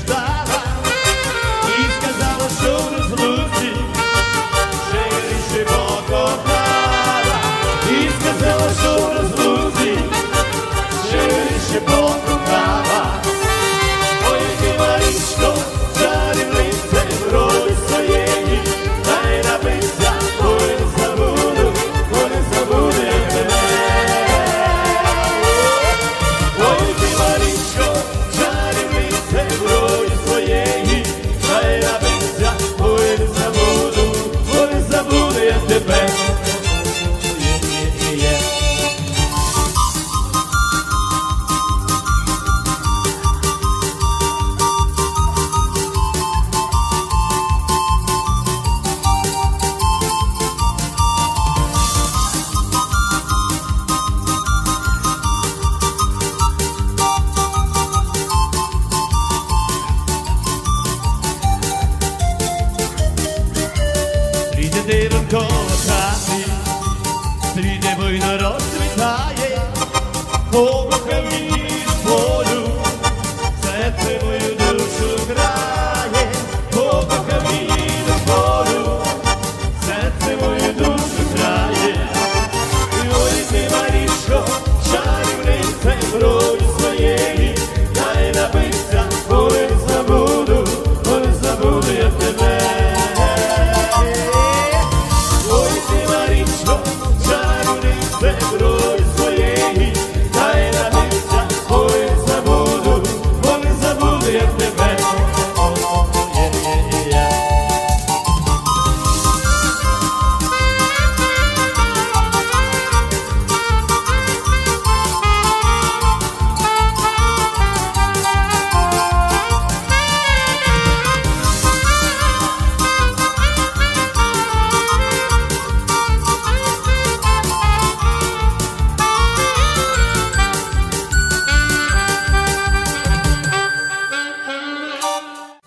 está. Коло хати, сріде буйно розцвітає,